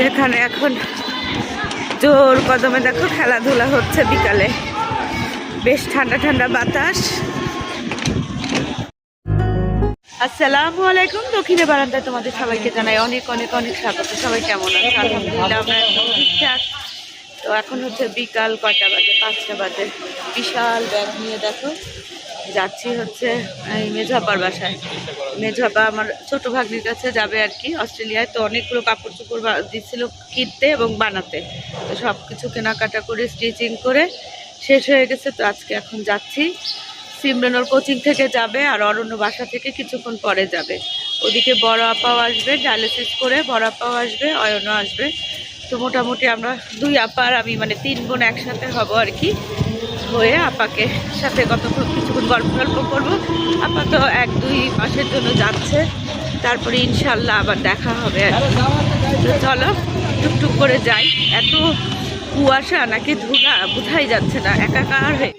যেখানে এখন জোর কদমে দেখো খেলাধুলা হচ্ছে বিকালে। বেশ ঠান্ডা ঠান্ডা বাতাস। আসসালামু আলাইকুম, দক্ষিণে বারান্দায় তোমাদের সবাইকে জানাই অনেক অনেক অনেক স্বাগত। সবাই কেমন আছে? আলহামদুলিল্লাহ, আমরা একদম ঠিকঠাক। তো এখন হচ্ছে বিকাল কয়টা বাজে? পাঁচটা বাজে। বিশাল ব্যাগ নিয়ে দেখো। যাচ্ছি হচ্ছে, এই মেঝাপার বাসায়। মেঝাপা আমার ছোট ভাগ্নির কাছে যাবে আর কি, অস্ট্রেলিয়ায়। তো অনেকগুলো কাপড় চোপড় দিচ্ছিল কিনতে এবং বানাতে। তো সব কিছু কেনাকাটা করে, স্টিচিং করে শেষ হয়ে গেছে। তো আজকে এখন যাচ্ছি। সিমরান ওর কোচিং থেকে যাবে আর অরণ্য বাসা থেকে কিছুক্ষণ পরে যাবে। ওদিকে বড় আপাও আসবে ডায়ালিসিস করে বড় আপাও আসবে, অয়নও আসবে। তো মোটামুটি আমরা দুই আপা আর আমি মানে তিন বোন একসাথে হব আর কি, হয়ে আপাকে সাথে কতক্ষণ কিছুক্ষণ গল্প গল্প করব। আপাতত এক দুই মাসের জন্য যাচ্ছে। তারপরে ইনশাল্লাহ আবার দেখা হবে আর তো চলো টুকটুক করে যাই। এত কুয়াশা নাকি ধুলা বোঝাই যাচ্ছে না একাকার হয়ে।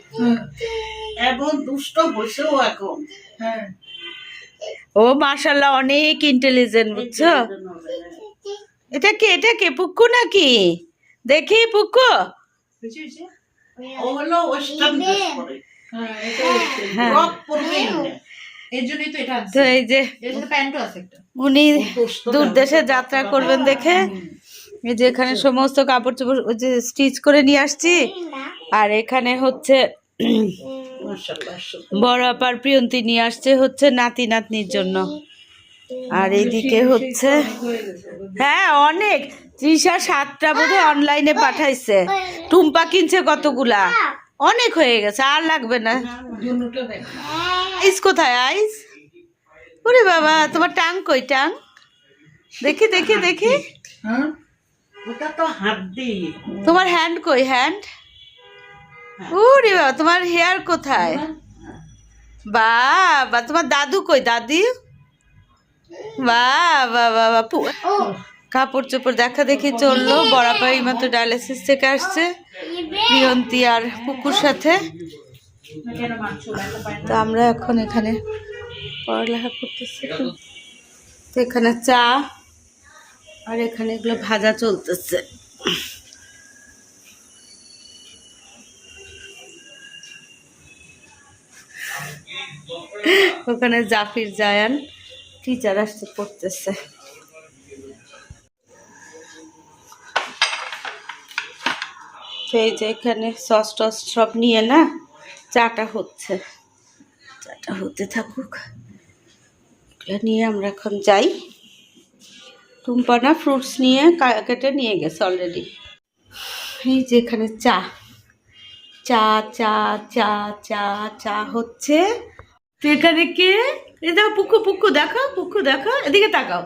এবং দুষ্ট বসেও এখন। হ্যাঁ। ও মাশাল্লাহ অনেক ইন্টেলিজেন্ট বুঝছ? এটা কে এটা কে পুক্কু নাকি? দেখি পুক্কু। ও হলো ওয়েস্টার্ন ড্রেস পরে। হ্যাঁ। এর জন্যই তো এটা আছে তো এই যে এর সাথে প্যান্টও আছে একটা। উনি দূর দেশে যাত্রা করবেন দেখে। এই যে এখানে সমস্ত কাপড় চোপড় ওই যে স্টিচ করে নিয়ে আসছি। আর এখানে হচ্ছে বড় আপার প্রিয়ন্তি নিয়ে আসছে হচ্ছে নাতি নাতনির জন্য। আর এইদিকে হচ্ছে হ্যাঁ অনেক। ত্রিশা সাতটা বোধহয় অনলাইনে পাঠাইছে। টুম্পা কিনছে কতগুলা? অনেক হয়ে গেছে, আর লাগবে না। আইস কোথায়, আইস? ওরে বাবা, তোমার টাং কই, টাং? দেখি দেখি দেখি। তোমার হ্যান্ড কই হ্যান্ড ওরে বাবা, তোমার হেয়ার কোথায়? বাবা, তোমার দাদু কই, দাদি? বাহ বাহ পু- কাপড় চোপড় দেখা দেখি চলল বড়াপা মাত্র ডায়ালিসিস থেকে আসছে, প্রিয়ন্তি আর পুকুর সাথে। তো আমরা এখন এখানে পড়ালেখা করতেছি তো এখানে চা, আর এখানে এগুলো ভাজা চলতেছে। ওখানে জাফির জায়ান টিচার আসতে পড়তেছে। তো এই যে এখানে সস টস সব নিয়ে না, চাটা হচ্ছে। চাটা হতে থাকুক। নিয়ে আমরা এখন যাই। টুম্পানা ফ্রুটস নিয়ে কেটে নিয়ে গেছে অলরেডি এই যে এখানে চা। চা চা চা চা চা হচ্ছে। তো এখানে কে? এই দেখো পুকু পুকু দেখো পুকু দেখো এদিকে তাকাও।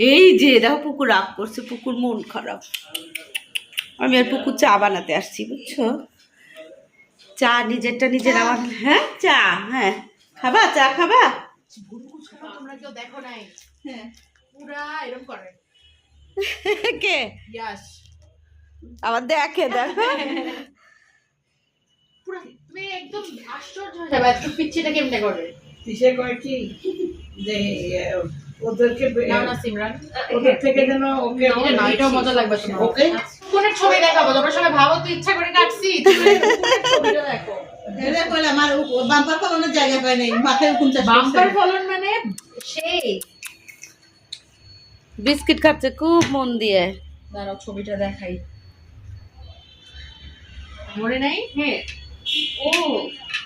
এই যে দেখো পুকুর রাগ করছে, পুকুর মন খারাপ। আমি আর পুকুর চা বানাতে আসছি বুঝছ? চা নিজেরটা নিজের আমার হ্যাঁ চা হ্যাঁ। খাবা? চা খাবা? তোমরা কেউ দেখো নাই? হ্যাঁ। পুরা এরকম করে। কে? ইয়াস। আবার দেখে দেখো। তুমি একদম আশ্চর্য হয়ে যাবে এত পিচ্ছিটা কেমনে করে? কিসে কি? যে ওদেরকে সিমরান। ওদের থেকে যেন ওকে এটাও মজা লাগবে তোমার। ওকে? ছবি দেখাবো তোমরা সবাই ভাবো তুই ইচ্ছা করে কাটছি। ছবিটা দেখো। এটা কইলে আমার বাম্পার ফলনের জায়গা পাই নাই মাথায় বাম্পার ফলন মানে সেই বিস্কিট খাচ্ছে খুব মন দিয়ে। দাঁড়াও ছবিটা দেখাই। মনে নাই? হ্যাঁ। ও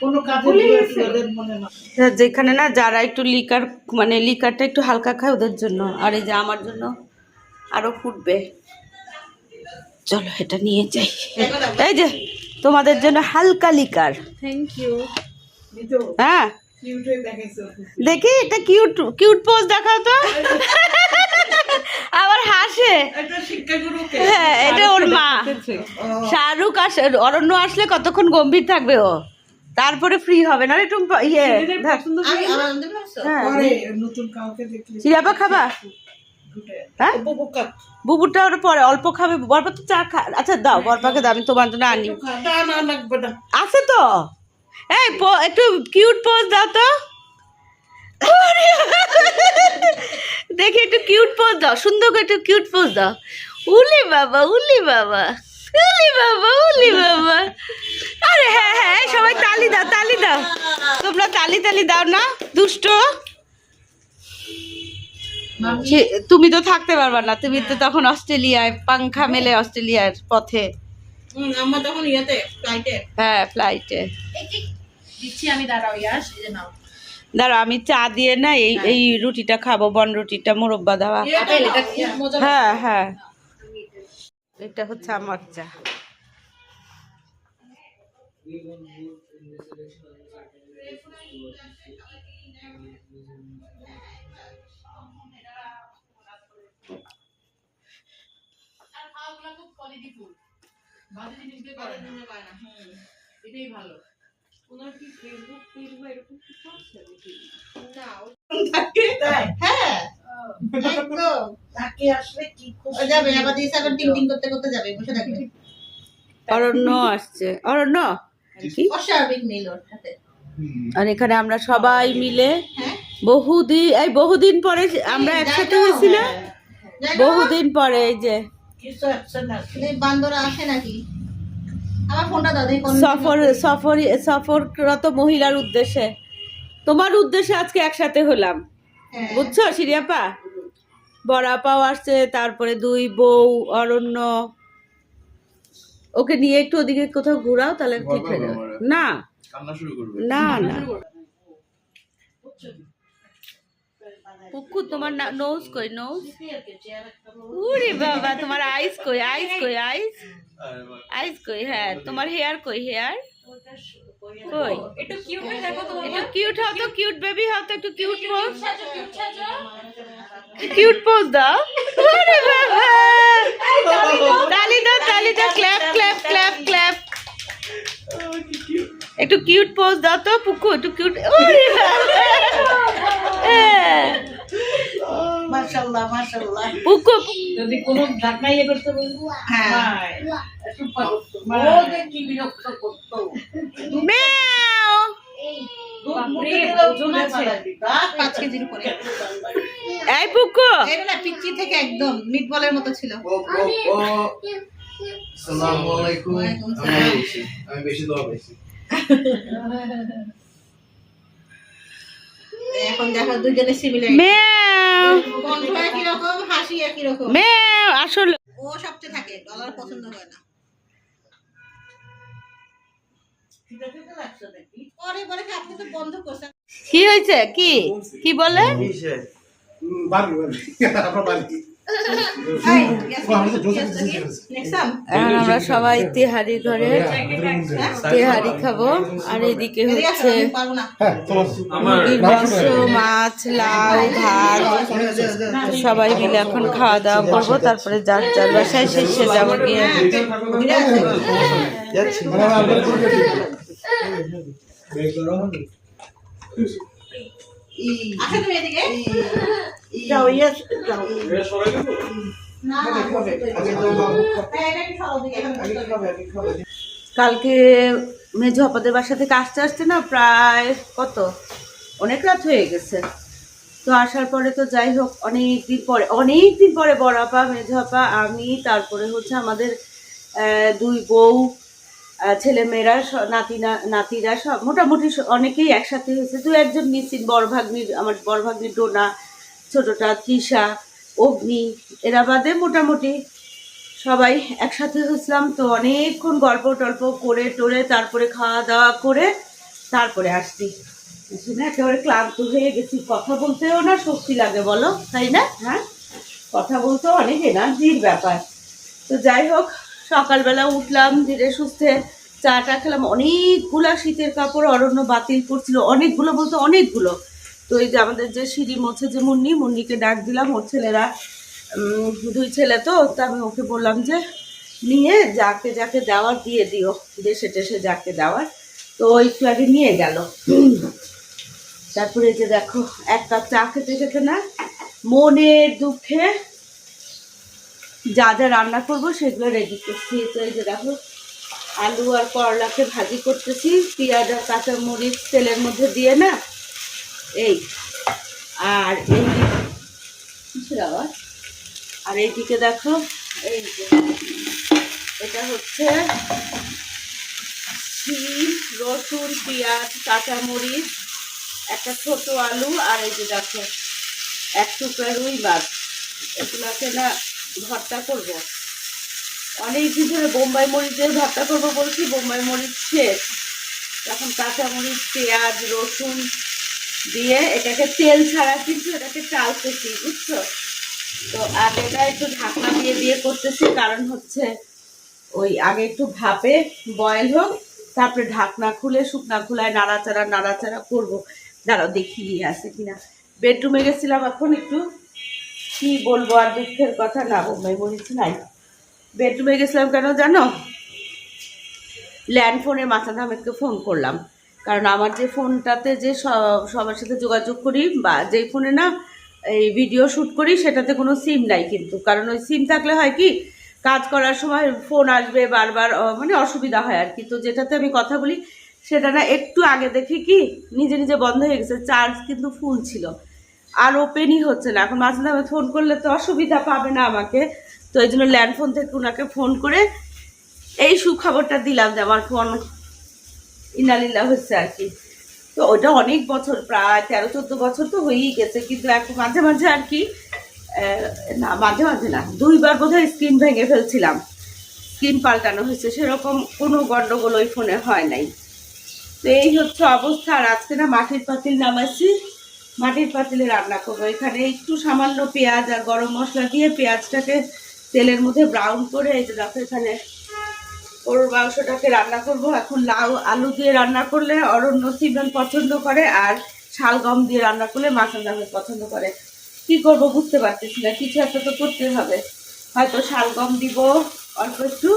মনে না। যেখানে না যারা একটু লিকার মানে লিকারটা একটু হালকা খায় ওদের জন্য। আর এই যে আমার জন্য আরও ফুটবে। চলো এটা নিয়ে যাই। এই যে তোমাদের জন্য হালকা লিকার থ্যাংক ইউ হ্যাঁ। দেখি এটা কিউট কিউট পোজ দেখাও তো। আবার হাসে। এটা হ্যাঁ এটা ওর মা। শাহরুখ আস অরণ্য আসলে কতক্ষণ গম্ভীর থাকবে ও? তারপরে ফ্রি হবে না একটু ইয়ে আনতে পারছ হ্যাঁ। চিরাপা খাবা? হ্যাঁ? উপভোক্তা বুবুরটা ওর পরে অল্প খাবে বরপা তো চা খা আচ্ছা দাও বরপাকে দাও আমি তোমার জন্য আনি। না না লাগবে না। আছে তো? এই একটু কিউট পোজ দাও তো। দেখি একটু কিউট পোজ দাও সুন্দর করে একটু কিউট পোজ দাও। উলি বাবা উলি বাবা। উলি বাবা উলি বাবা। আরে হ্যাঁ হ্যাঁ সবাই তালি দাও তালি দাও। তোমরা তালি তালি দাও না দুষ্ট। তুমি তো থাকতে পারবা না তুমি তো তখন অস্ট্রেলিয়ায় পাংখা মেলে অস্ট্রেলিয়ার পথে। আমরা তখন ইয়েতে ফ্লাইটে হ্যাঁ ফ্লাইটে দিচ্ছি আমি দাঁড়াও ইয়াস এই নাও। দাঁড়া আমি চা দিয়ে না এই এই রুটিটা খাব বন রুটিটা মুরব্বা দেওয়া। হ্যাঁ হ্যাঁ। এটা হচ্ছে আমার চা। ফুল ভালো। জিনিস দিয়ে করে না এটাই হ্যাঁ। একদম। তাকে আসলে কি খুশি যাবে আবার টিং টিং করতে করতে যাবে বসে থাকবে। অরণ্য আসছে। অরণ্য কি? অস্বাভাবিক মিল ওর সাথে আর এখানে আমরা সবাই মিলে হ্যাঁ। বহুদিন এই বহুদিন পরে আমরা একসাথে হয়েছি না বহুদিন পরে এই যে। বান্দরা আসে নাকি? আমার ফোনটা দাও সফর সফর সফররত মহিলার উদ্দেশ্যে। তোমার উদ্দেশ্যে আজকে একসাথে হলাম। হ্যাঁ। বুঝছ সিরিয়াপা? বড়াপাও আসছে তারপরে দুই বউ অরণ্য। ওকে নিয়ে একটু ওদিকে কোথাও ঘোরাও তাহলে ঠিক হয়ে যাবে। না। কান্না শুরু করবে। না না। পুকু তোমার নোজ কই নোজ উরে বাবা তোমার আইস কই আইস কই আইস আইস কই হ্যাঁ তোমার হেয়ার কই হেয়ার কই? একটু কিউট হয়ে দেখো তো একটু কিউট হও তো কিউট বেবি হও তো একটু কিউট পোজ কিউট পোজ দাও। আরে বাবা। তালি দাও তালি দাও ক্ল্যাপ ক্ল্যাপ ক্ল্যাপ ক্ল্যাপ একটু কিউট পোজ দাও তো পুকু একটু কিউট ওরে। মাশাআল্লাহ মাশাআল্লাহ। পুকু যদি কোনো ঢাকনা ইয়ে করতে বলব হ্যাঁ। একটু পারতো ও যে কি বিরক্ত করতো পাঁচ কেজির উপরে। এই পুকু! পিচ্চি থেকে একদম মিট বলের মতো ছিল। ও ও ও। আসসালামু আলাইকুম। আমি বেশি দোয়া পেয়েছি এখন দেখো দুজনে সিমিলার মেও কণ্ঠ একই রকম হাসি একই রকম। আসলে ও সবচেয়ে থাকে ডলার পছন্দ করে না। পরে পরে কি আপনি তো বন্ধ করছেন। কি হয়েছে? কি? কি বলে এখন আমরা সবাই তেহারি ঘরে তেহারি খাব। আর এদিকে হচ্ছে আমি পারব না। মুরগির মাংস মাছ লাউ ভাত। সবাই মিলে এখন খাওয়া দাওয়া করব তারপরে যার যার বাসায় শেষে যাব গিয়ে। যাচ্ছি আসো তুমি এদিকে। যাও ইয়েস যাও। না না হ্যাঁ কালকে মেজো আপাদের বাসা থেকে আসতে আসতে না প্রায় কত? অনেক রাত হয়ে গেছে। তো আসার পরে তো যাই হোক অনেক দিন পরে অনেক দিন পরে বড় আপা মেজো আপা আমি তারপরে হচ্ছে আমাদের দুই বউ ছেলেমেয়েরা নাতিনা, নাতিরা সব, মোটামুটি অনেকেই একসাথে হয়েছে। দু একজন মিসিং বড় ভাগ্নির আমার বড় ভাগ্নির ডোনা, ছোটটা তৃষা, অগ্নি, এরা বাদে মোটামুটি সবাই একসাথে হয়েছিলাম। তো অনেকক্ষণ গল্প টল্প করে টোরে তারপরে খাওয়া দাওয়া করে তারপরে আসছি। শুনে একেবারে ক্লান্ত হয়ে গেছি। কথা বলতেও না শক্তি লাগে, বলো? তাই না? হ্যাঁ? কথা বলতেও অনেক এনার্জির ব্যাপার। তো যাই হোক সকালবেলা উঠলাম, ধীরে সুস্থে চাটা খেলাম। অনেকগুলো শীতের কাপড় অরণ্য বাতিল করছিল। অনেকগুলো বলতে অনেকগুলো। তো এই যে আমাদের যে সিঁড়ি মোছে যে মুন্নি, মুন্নিকে ডাক দিলাম, ওর ছেলেরা দুই ছেলে তো, তা আমি ওকে বললাম যে, নিয়ে যাকে যাকে দেওয়ার দিয়ে দিও। দেশে টেসে যাকে দেওয়ার। তো একটু আগে নিয়ে গেল। তারপরে যে দেখো, এক কাপ চা খেতে খেতে না, মনের দুঃখে যা যা রান্না করব সেগুলো রেডি করছি। তো এই যে দেখো, আলু আর করলাকে ভাজি করতেছি। পেঁয়াজ আর কাঁচামরিচ তেলের মধ্যে দিয়ে না? এই, আর এই আওয়াজ? আর এইদিকে দেখো, এই এটা হচ্ছে রসুন, পেঁয়াজ, কাঁচামরিচ, একটা ছোট আলু, আর এই যে দেখো, এক টুকরা রুই মাছ। এগুলাকে না ভর্তা করব। অনেক দিন ধরে বোম্বাই মরিচের ভর্তা করব বলছি, বোম্বাই মরিচ শেষ। এখন কাঁচামরিচ, পেঁয়াজ, রসুন দিয়ে এটাকে তেল ছাড়া কিন্তু এটাকে চালতেছি বুঝছ? তো আগে এটা একটু ঢাকনা দিয়ে দিয়ে করতেছি, কারণ হচ্ছে ওই আগে একটু ভাপে বয়েল হোক, তারপরে ঢাকনা খুলে শুকনা খোলায় নাড়াচাড়া নাড়াচাড়া করব। দাঁড়াও দেখি আছে কিনা। বেডরুমে গেছিলাম এখন একটু। কি বলব আর দুঃখের কথা? না মরিচ নাই। বেডরুমে গেছিলাম কেন জানো? ল্যান্ড ফোনে মাসাদ আহমেদকে ফোন করলাম। কারণ আমার যে ফোনটাতে যে সবার সাথে যোগাযোগ করি বা যেই ফোনে না এই ভিডিও শ্যুট করি, সেটাতে কোনো সিম নাই কিন্তু। কারণ ওই সিম থাকলে হয় কি, কাজ করার সময় ফোন আসবে বারবার মানে অসুবিধা হয় আর কি। তো যেটাতে আমি কথা বলি, সেটা না একটু আগে দেখি কি, নিজে নিজে বন্ধ হয়ে গেছে। চার্জ কিন্তু ফুল ছিল। আর ওপেনই হচ্ছে না। এখন মাঝে মাঝে ফোন করলে তো অসুবিধা পাবে না আমাকে। তো এই জন্য ল্যান্ড ফোন থেকে ওনাকে ফোন করে এই সুখবরটা দিলাম যে আমার ফোন ইনালিল্লা হচ্ছে আর কি। তো ওটা অনেক বছর, প্রায় তেরো, চোদ্দ বছর তো হয়েই গেছে, কিন্তু এখন মাঝে মাঝে আর কি না, মাঝে মাঝে না, দুইবার বোধহয় স্ক্রিন ভেঙে ফেলছিলাম। স্ক্রিন পাল্টানো হয়েছে, সেরকম কোনো গণ্ডগোল ওই ফোনে হয় নাই। তো এই হচ্ছে অবস্থা, আর আজকে না মাটির পাতিল নামাইছি। মাটির পাতিলে রান্না করব। এখানে একটু সামান্য পেঁয়াজ আর গরম মশলা দিয়ে পেঁয়াজটাকে তেলের মধ্যে ব্রাউন করে, এই যে দেখো এখানে গরুর মাংসটাকে রান্না করব। এখন লাউ, আলু দিয়ে রান্না করলে অরণ্য সিমরান পছন্দ করে আর শালগম দিয়ে রান্না করলে মাসান আহমেদ পছন্দ করে। কি করব বুঝতে পারতেছি না, কিছু একটা তো করতে হবে। হয়তো শালগম দিব, অল্প একটু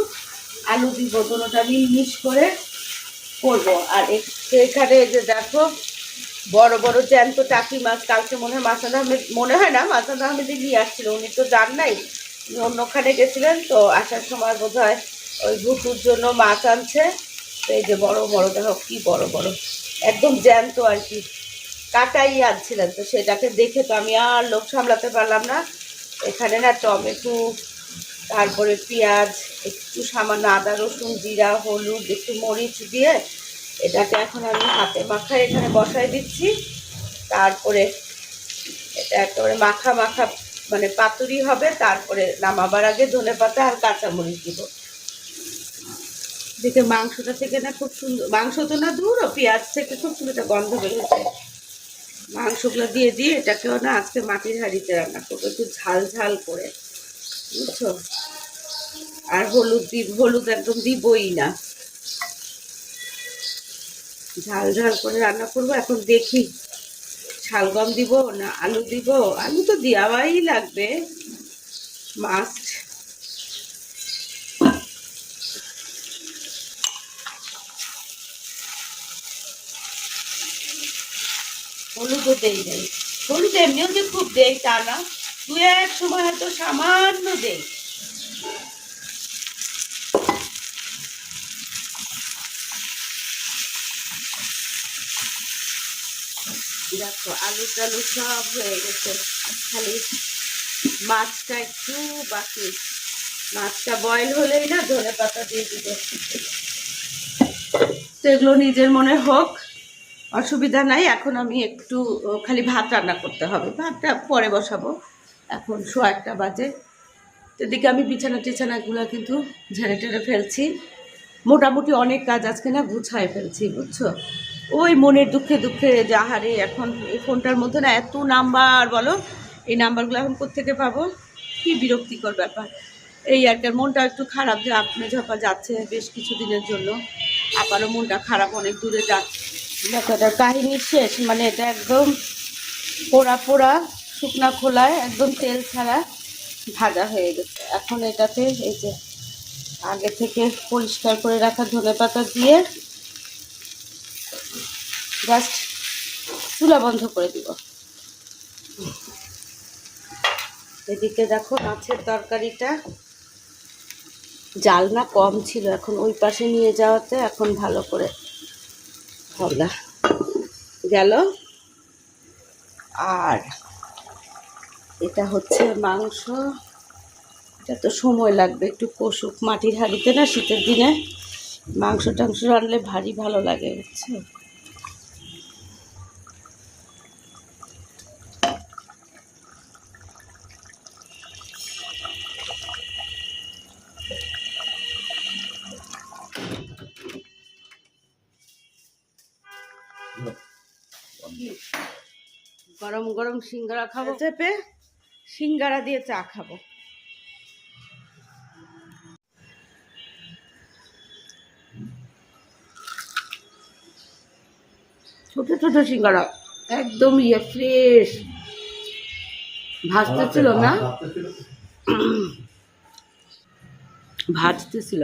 আলু দিব দুটোটা মিশ করে করব। আর এখানে যে দেখো বড় বড় জ্যান্ত টাকি মাছ, কালকে মনে হয় মাসাদ আহমেদ, মনে হয় না মাসাদ আহমেদই নিয়ে আসছিল, উনি তো যান নাই। উনি অন্যখানে গেছিলেন, তো আসার সময় বোধ হয় ওই ভুতুর জন্য মাছ আনছে। তো এই যে বড় বড়, দেখো কি বড় বড়, একদম জ্যান্ত আর কি। কাটাই আনছিলেন, তো সেটাকে দেখে তো আমি আর লোক সামলাতে পারলাম না। এখানে না টমেটো, তারপরে পেঁয়াজ, একটু সামান্য আদা, রসুন, জিরা, হলুদ, একটু মরিচ দিয়ে এটাকে এখন আমি হাতে মাখায় এখানে বসাই দিচ্ছি। তারপরে এটা একেবারে মাখা মাখা মানে পাতুরি হবে, তারপরে নামাবার আগে ধনে পাতা আর কাঁচামরিচ দিব। দেখে মাংসটা থেকে না খুব সুন্দর, মাংস তো না দূর পেঁয়াজ থেকে খুব সুন্দর একটা গন্ধ বেরোচ্ছে মাংসগুলো দিয়ে দিয়ে এটাকেও না আজকে মাটির হাঁড়িতে রান্না করব, একটু ঝাল ঝাল করে, বুঝছ? আর হলুদ দিব হলুদ একদম দিবই না। ঝাল ঝাল করে রান্না করব। এখন দেখি, শালগম দিব না আলু দিব? আলু তো দেওয়াই লাগবে মাস্ট হলুদও দেই নাই। হলুদ এমনিও যে খুব দেই তা না দু এক সময় হয়তো সামান্য দেই। দেখো আলু টালু সব হয়ে গেছে। খালি মাছটা একটু বাকি। মাছটা বয়েল হলেই না ধনে পাতা দিয়ে দিবে। তো এগুলো নিজের মনে হোক, অসুবিধা নাই। এখন আমি একটু খালি ভাত রান্না করতে হবে। ভাতটা পরে বসাবো। এখন শো একটা বাজে। এদিকে আমি বিছানা টিছানাগুলো কিন্তু ঝেড়ে টেড়ে ফেলছি। মোটামুটি অনেক কাজ আজকে না গুছায় ফেলছি, বুঝছ? ওই মনের দুঃখে দুঃখে যাহারে এখন এই ফোনটার মধ্যে না এত নাম্বার, বলো? এই নাম্বারগুলো এখন কোত্থেকে পাবো? কি বিরক্তিকর ব্যাপার। এই আর মনটা একটু খারাপ যে আপনি ঝপা যাচ্ছে বেশ কিছু দিনের জন্য। আবারও মনটা খারাপ, অনেক দূরে যাচ্ছে দেখো কাহিনী শেষ মানে এটা একদম পোড়া পোড়া, শুকনা খোলায়, একদম তেল ছাড়া ভাজা হয়ে গেছে। এখন এটাতে এই যে আগে থেকে পরিষ্কার করে রাখা ধনে পাতা দিয়ে জাস্ট চুলা বন্ধ করে দিব। এদিকে দেখো মাছের তরকারিটা। জাল না কম ছিল, এখন ওই পাশে নিয়ে যাওয়াতে এখন ভালো করে হলা গেল। আর এটা হচ্ছে মাংস। এটা তো সময় লাগবে, একটু কষুক। মাটির হাঁড়িতে না শীতের দিনে মাংস টাংস রানলে ভারী ভালো লাগে, বুঝছ? গরম সিঙ্গারা খাব। চেপে সিঙ্গারা দিয়ে চা খাব। ছোট ছোট সিঙ্গারা একদম ইয়ে ফ্রেশ। ভাজতে ছিল না? ভাজতে ছিল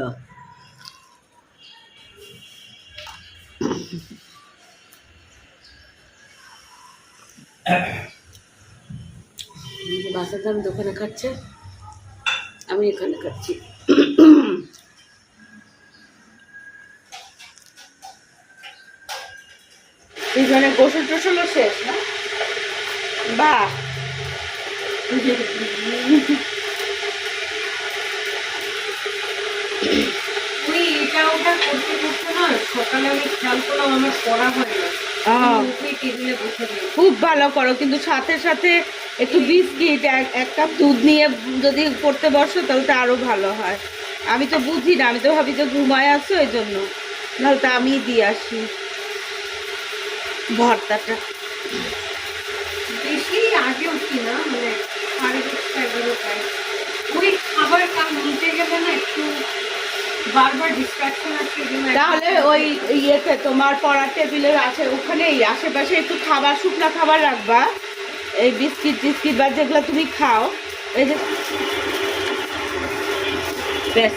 বাসার দাম দোকানে খাচ্ছে। আমি এখানে খাচ্ছি। এখানে গোসল টোসলও শেষ না? হয় দিই খুব ভালো করো কিন্তু সাথে সাথে একটু বিস্কিট এক কাপ দুধ নিয়ে যদি পড়তে বসো তাহলে তো আরও ভালো হয়। আমি তো বুঝি না আমি তো ভাবি যে ঘুমায় আছো এই জন্য নাহলে তো আমি দিয়ে আসি। ভর্তাটা। বেশি আগে উঠি না মানে সাড়ে দশটা এগারো পাই ওই খাবার কাম নিতে গেলে না একটু বারবার ডিস্ট্রাকশন আসছে তাহলে ওই ইয়েতে তোমার পড়ার টেবিলের আছে ওখানেই আশেপাশে একটু খাবার শুকনা খাবার রাখবা। এই বিস্কিট টিস্কিট বা যেগুলো তুমি খাও এই যে ব্যাস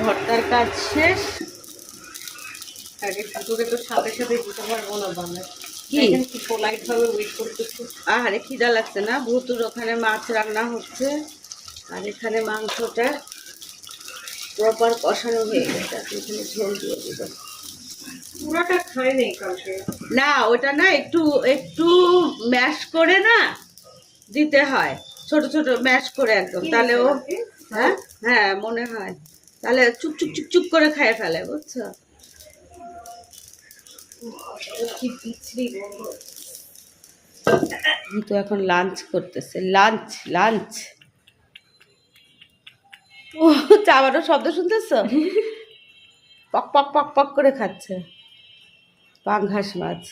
ভর্তার কাজ শেষ। তোকে তো সাথে সাথে দিতে পারব না। বাংলা আহারে খিদা লাগছে না? ভুতুর ওখানে মাছ রান্না হচ্ছে। আর এখানে মাংসটা প্রপার কষানো হয়ে গেছে। এখানে ঝোল দিয়ে দিবেন। পুরোটা খাই নেই না ওটা না একটু একটু ম্যাশ করে না দিতে হয়। ছোট ছোট ম্যাশ করে একদম। তাহলে ও হ্যাঁ হ্যাঁ মনে হয়। তাহলে চুপ চুপ চুপ চুপ করে খায় ফেলে বুঝছ। তো এখন লাঞ্চ করতেছে। লাঞ্চ লাঞ্চ ও চাবারও শব্দ শুনতেছ? পক পক পক পক করে খাচ্ছে। পাঙ্ঘাস মাছ।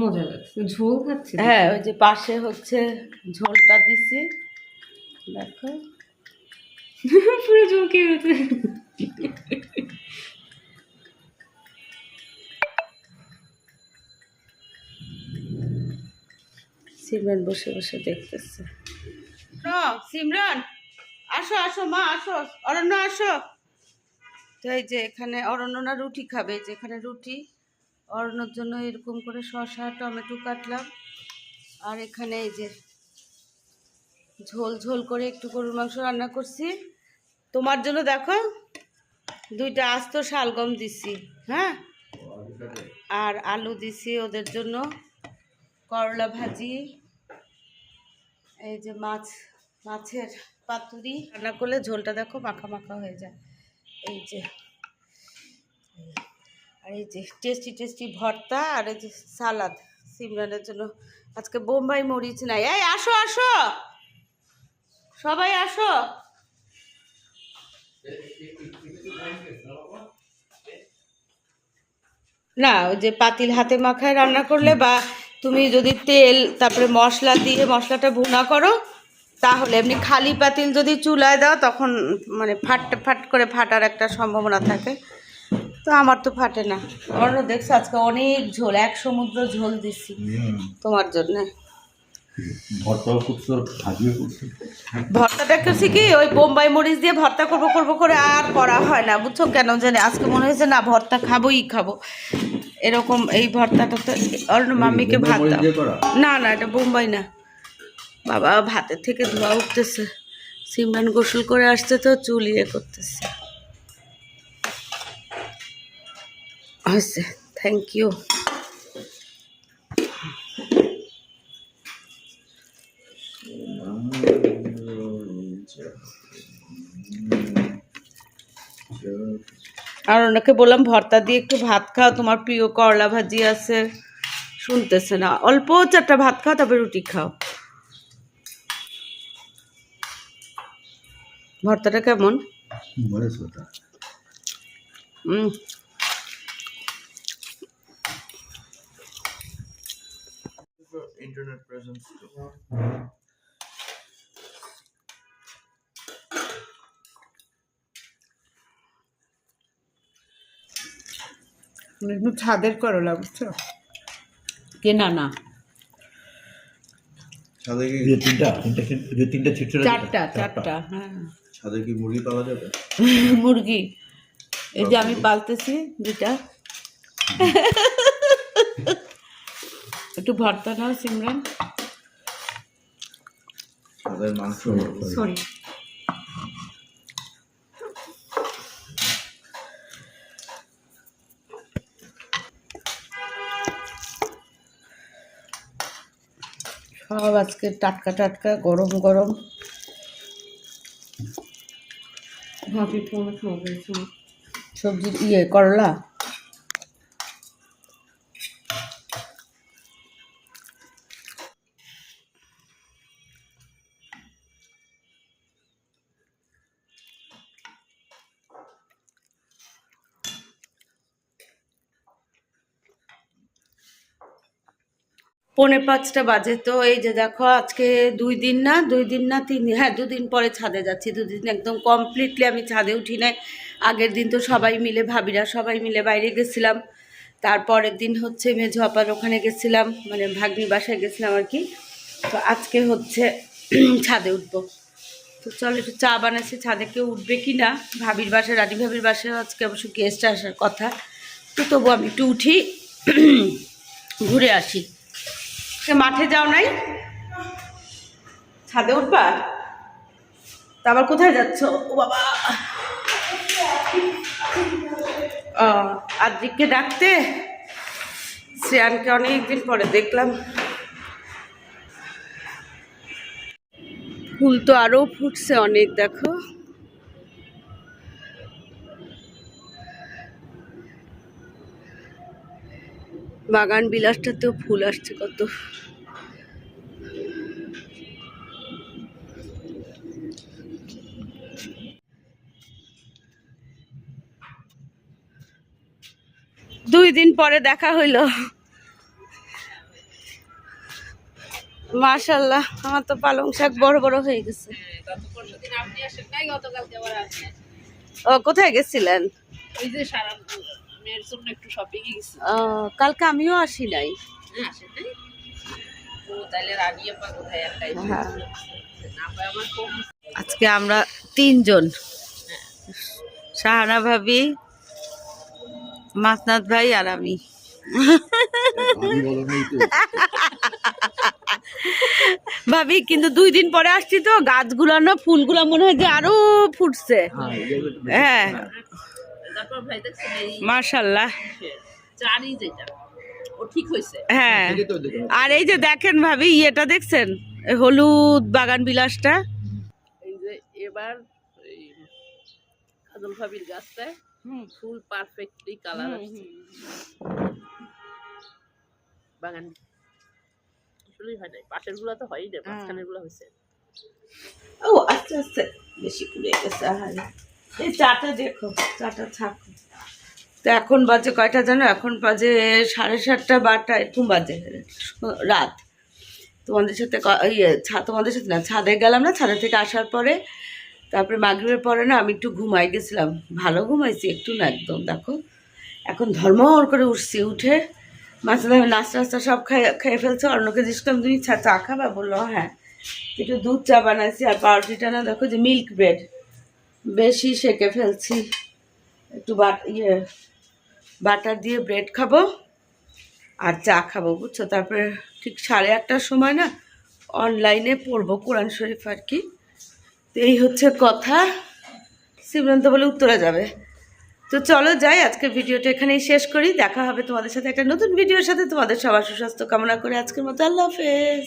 মজা লাগছে। ঝোল খাচ্ছে হ্যাঁ ওই যে পাশে হচ্ছে ঝোলটা দিছি। দেখো। পুরো চমকে গেছে সিমরান বসে বসে দেখতেছে। সিমরান আসো আসো মা আসো অরণ্য আসো। তো এই যে এখানে অরণ্য না রুটি খাবে এই যে এখানে রুটি, অরণ্যর জন্য এরকম করে শসা, টমেটো কাটলাম। আর এখানে এই যে ঝোল ঝোল করে একটু গরুর মাংস রান্না করছি। তোমার জন্য দেখো, দুইটা আস্ত শালগম দিছি হ্যাঁ? আর আলু দিছি ওদের জন্য, করলা ভাজি, এই যে মাছ, মাছের পাতুরি। রান্না করলে ঝোলটা দেখো মাখা মাখা হয়ে যায়। এই যে, আর এই যে টেস্টি টেস্টি ভর্তা আর এই যে সালাদ সিমরানের জন্য। আজকে বোম্বাই মরিচ নাই। এই, আসো আসো। সবাই আসো। না, ওই যে পাতিল হাতে মাখায় রান্না করলে বা তুমি যদি তেল, তারপরে মশলা দিয়ে মশলাটা ভুনা করো তাহলে এমনি খালি পাতিল যদি চুলায় দাও তখন মানে ফাট ফাট করে ফাটার একটা সম্ভাবনা থাকে। তো আমার তো ফাটে না। অন্য দেখছ আজকে অনেক ঝোল এক সমুদ্র ঝোল দিচ্ছি তোমার জন্য। ভর্তাটা করছি কি ওই বোম্বাই মরিচ দিয়ে ভর্তা করব করব করে আর করা হয় না। বুঝছ কেন জানি আজকে মনে হয়েছে না ভর্তা খাবোই খাব। এরকম এই ভর্তাটা তো অন্য মাম্মিকে ভাত দাও। না না এটা বোম্বাই না। বাবা ভাতের থেকে ধোয়া উঠতেছে। সিমরান গোসল করে আসছে তো, চুল ইয়ে করতেছে। থ্যাংক ইউ আর ওনাকে বললাম, ভর্তা দিয়ে একটু ভাত খাও, তোমার প্রিয় করলা ভাজি আছে। শুনতেছে না, অল্প চারটা ভাত খাও, তবে রুটি খাও। ভর্তাটা কেমন? মরেছে হুম Internet presence too. ছাদের করলা বুঝছ? কেনা না ছাদে কি তিনটা তিনটা যে তিনটা চারটা। চারটা হ্যাঁ। ছাদে কি মুরগি পালা যাবে? মুরগি। এই যে আমি পালতেছি দুটা একটু ভর্তা নাও সিমরান। ছাদের মাংস সরি। সব আজকে টাটকা টাটকা গরম গরম। ভাবি তোমার খাওয়াইছো সবজি ইয়ে করলা? পৌনে পাঁচটা বাজে তো এই যে দেখো আজকে দুই দিন না, দুই দিন না তিন দিন হ্যাঁ দুদিন পরে ছাদে যাচ্ছি, দুদিন একদম কমপ্লিটলি আমি ছাদে উঠি নাই। আগের দিন তো সবাই মিলে, ভাবিরা সবাই মিলে বাইরে গেছিলাম। তারপরের দিন হচ্ছে মেঝো আপার ওখানে গেছিলাম মানে ভাগ্নির বাসায় গেছিলাম আর কি। তো আজকে হচ্ছে ছাদে উঠবো। তো চল একটু চা বানাচ্ছি, ছাদে কেউ উঠবে কি না? ভাবির বাসায় রানী ভাবির বাসায় আজকে অবশ্য গেস্ট আসার কথা। তো তবু আমি একটু উঠি, ঘুরে আসি। মাঠে যাও নাই? ছাদে উঠবা? তা আবার কোথায় যাচ্ছ? ও বাবা। আদ্রিককে ডাকতে? শ্রেয়ানকে অনেকদিন পরে দেখলাম। ফুল তো আরও ফুটছে অনেক, দেখো। বাগান বিলাসটাতেও ফুল আসছে কত। দুই দিন পরে দেখা হইল। মাশাল্লাহ আমার তো পালং শাক বড় বড় হয়ে গেছে। ও কোথায় গেছিলেন? মেয়ের জন্য একটু শপিং এ গেছি কালকে আমিও আসি নাই। হ্যাঁ হ্যাঁ। আজকে আমরা তিনজন। সাহানা ভাবি মাসনাথ ভাই আর আমি। ভাবি কিন্তু দুই দিন পরে আসছি তো গাছগুলো না ফুলগুলো মনে হয় যে আরও ফুটছে। হ্যাঁ। হ্যাঁ তারপর ভাই দেখছেন এই মার্শাল্লাহ চারি যেটা ও ঠিক হয়েছে? হ্যাঁ। দেখো। আর এই যে দেখেন ভাবি ইয়েটা দেখছেন? হলুদ বাগান বিলাসটা। এই যে এবার এই কাজল ভাবির গাছটায় ফুল পারফেক্টলি কালার আসছে। বাগান। আসলেই হয় নাই। পাশেরগুলা তো হয়ই না মাঝখানেরগুলা হয়েছে। ও আস্তে আস্তে। বেশি পুড়ে গেছে আহারে। এই দেখো এখন বাজে কয়টা জানো? এখন বাজে সাড়ে সাতটা বারটা এরকম বাজে রাত। তোমাদের সাথে ইয়ে তোমাদের সাথে না, ছাদে গেলাম না, ছাদে থেকে আসার পরে, তারপরে মাগরিবের পরে না, আমি একটু ঘুমাই গেছিলাম। ভালো ঘুমাইছি, একটু না একদম, দেখো। এখন ধর্মর করে উঠছি, উঠে মাঝে নাস্তা টাস্তা সব খেয়ে খেয়ে ফেলছে, অন্যকে জিজ্ঞেস করলাম, তুমি চা চা খাবা? বলল হ্যাঁ। একটু দুধ চা বানাইছি, আর পাউরুটিটা না দেখো যে মিল্ক ব্রেড। বেশি সেকে ফেলছি। একটু বাট ইয়ে বাটার দিয়ে ব্রেড খাব আর চা খাব, বুঝছ? তারপরে ঠিক সাড়ে আটটার সময় না অনলাইনে পড়ব কোরআন শরীফ আর কি। তো এই হচ্ছে কথা। সিমরান্ত বলে উত্তরা যাবে। তো চলো যাই, আজকের ভিডিওটা এখানেই শেষ করি। দেখা হবে তোমাদের সাথে একটা নতুন ভিডিওর সাথে। তোমাদের সবার সুস্বাস্থ্য কামনা করে আজকের মতো আল্লাহ হাফেজ।